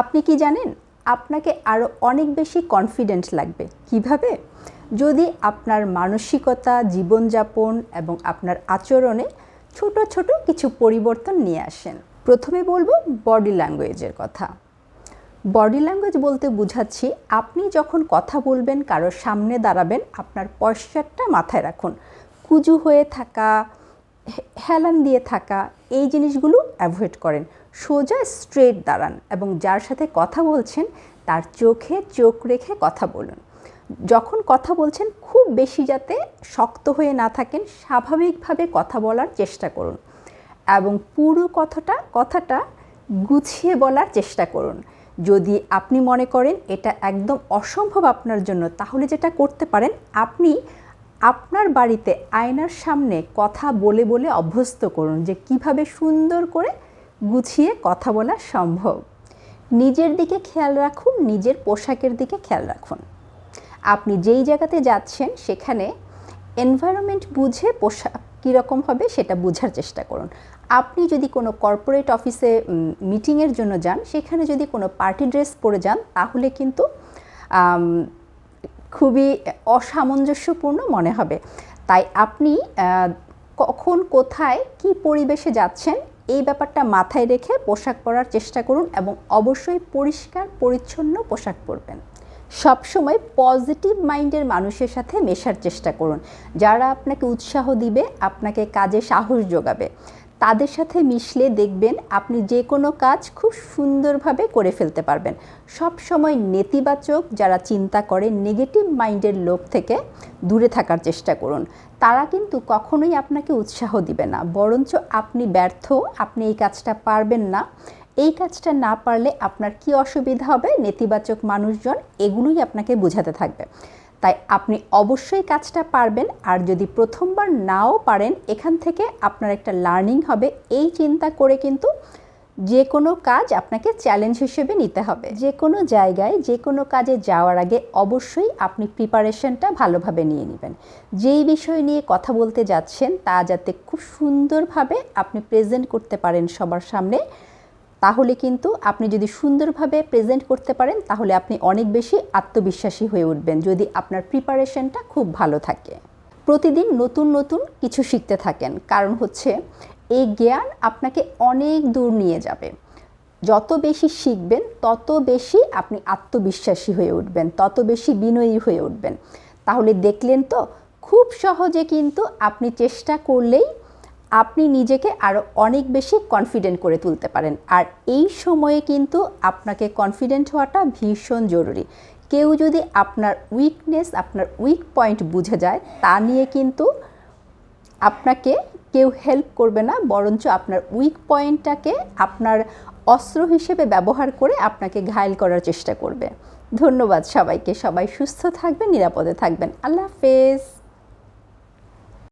আপনি কি জানেন? আপনাকে আরও অনেক বেশি কনফিডেন্ট লাগবে। কীভাবে? যদি আপনার মানসিকতা, জীবনযাপন এবং আপনার আচরণে ছোট ছোট কিছু পরিবর্তন নিয়ে আসেন। প্রথমে বলব বডি ল্যাঙ্গুয়েজের কথা। বডি ল্যাঙ্গুয়েজ বলতে বুঝাচ্ছি, আপনি যখন কথা বলবেন কারোর সামনে দাঁড়াবেন, আপনার পশ্চারটা মাথায় রাখুন। কুজু হয়ে থাকা হেলান দিয়ে থাকা এই জিনিসগুলো অ্যাভয়েড করেন। সোজা স্ট্রেট দাঁড়ান এবং যার সাথে কথা বলছেন, তার চোখে চোখ রেখে কথা বলুন। যখন কথা বলছেন, খুব বেশি যাতে শক্ত হয়ে না থাকেন, স্বাভাবিকভাবে কথা বলার চেষ্টা করুন এবং পুরো কথাটা কথাটা গুছিয়ে বলার চেষ্টা করুন। যদি আপনি মনে করেন এটা একদম অসম্ভব আপনার জন্য, তাহলে যেটা করতে পারেন, আপনি আপনার বাড়িতে আয়নার সামনে কথা বলে বলে অভ্যস্ত করুন যে কীভাবে সুন্দর করে গুছিয়ে কথা বলা সম্ভব। নিজের দিকে খেয়াল রাখুন, নিজের পোশাকের দিকে খেয়াল রাখুন। আপনি যেই জায়গাতে যাচ্ছেন সেখানে এনভায়রনমেন্ট বুঝে পোশাক কীরকম হবে সেটা বোঝার চেষ্টা করুন। আপনি যদি কোনো কর্পোরেট অফিসে মিটিংয়ের জন্য যান, সেখানে যদি কোনো পার্টি ড্রেস পরে যান, তাহলে কিন্তু খুবই অসামঞ্জস্যপূর্ণ মনে হবে। তাই আপনি কখন, কোথায়, কি পরিবেশে যাচ্ছেন, এই ব্যাপারটা মাথায় রেখে পোশাক পরার চেষ্টা করুন এবং অবশ্যই পরিষ্কার, পরিচ্ছন্ন পোশাক পরবেন। সবসময় পজিটিভ মাইন্ডের মানুষের সাথে মেশার চেষ্টা করুন। যারা আপনাকে উৎসাহ দিবে, আপনাকে কাজে সাহস যোগাবে। তাদের সাথে মিশলে দেখবেন আপনি যে কোনো কাজ খুব সুন্দরভাবে করে ফেলতে পারবেন। সব সময় নেতিবাচক যারা চিন্তা করে নেগেটিভ মাইন্ডের লোক থেকে দূরে থাকার চেষ্টা করুন। তারা কিন্তু কখনোই আপনাকে উৎসাহ দিবে না, বরঞ্চ আপনি ব্যর্থ, আপনি এই কাজটা পারবেন না। এই কাজটা না পারলে আপনার কি অসুবিধা হবে? নেতিবাচক মানুষজন এগুলোই আপনাকে বোঝাতে থাকবে। তাই আপনি অবশ্যই কাজটা পারবেন আর যদি প্রথমবার নাও পারেন, এখান থেকে আপনার একটা লার্নিং হবে। এই চিন্তা করে কিন্তু যে কোনো কাজ আপনাকে চ্যালেঞ্জ হিসেবে নিতে হবে। যে কোনো জায়গায় যে কোনো কাজে যাওয়ার আগে অবশ্যই আপনি প্রিপারেশনটা ভালোভাবে নিয়ে নেবেন। যেই বিষয় নিয়ে কথা বলতে যাচ্ছেন, তা যাতে খুব সুন্দরভাবে আপনি প্রেজেন্ট করতে পারেন সবার সামনে তাহলে কিন্তু আপনি যদি সুন্দরভাবে প্রেজেন্ট করতে পারেন, তাহলে আপনি অনেক বেশি আত্মবিশ্বাসী হয়ে উঠবেন যদি আপনার প্রিপারেশনটা খুব ভালো থাকে। প্রতিদিন নতুন নতুন কিছু শিখতে থাকেন। কারণ হচ্ছে, এই জ্ঞান আপনাকে অনেক দূর নিয়ে যাবে। যত বেশি শিখবেন, তত বেশি আপনি আত্মবিশ্বাসী হয়ে উঠবেন, তত বেশি বিনয়ী হয়ে উঠবেন। তাহলে দেখলেন তো, খুব সহজে কিন্তু আপনি চেষ্টা করলেই আপনি নিজেকে আরও অনেক বেশি কনফিডেন্ট করে তুলতে পারেন। আর এই সময়ে কিন্তু আপনাকে কনফিডেন্ট হওয়াটা ভীষণ জরুরি। কেউ যদি আপনার উইকনেস আপনার উইক পয়েন্ট বুঝে যায়, তা নিয়ে কিন্তু আপনাকে কেউ হেল্প করবে না, বরঞ্চ আপনার উইক পয়েন্টটাকে আপনার অস্ত্র হিসেবে ব্যবহার করে আপনাকে ঘায়েল করার চেষ্টা করবে। ধন্যবাদ সবাইকে। সবাই সুস্থ থাকবেন, নিরাপদে থাকবেন। আল্লাহ হাফেজ।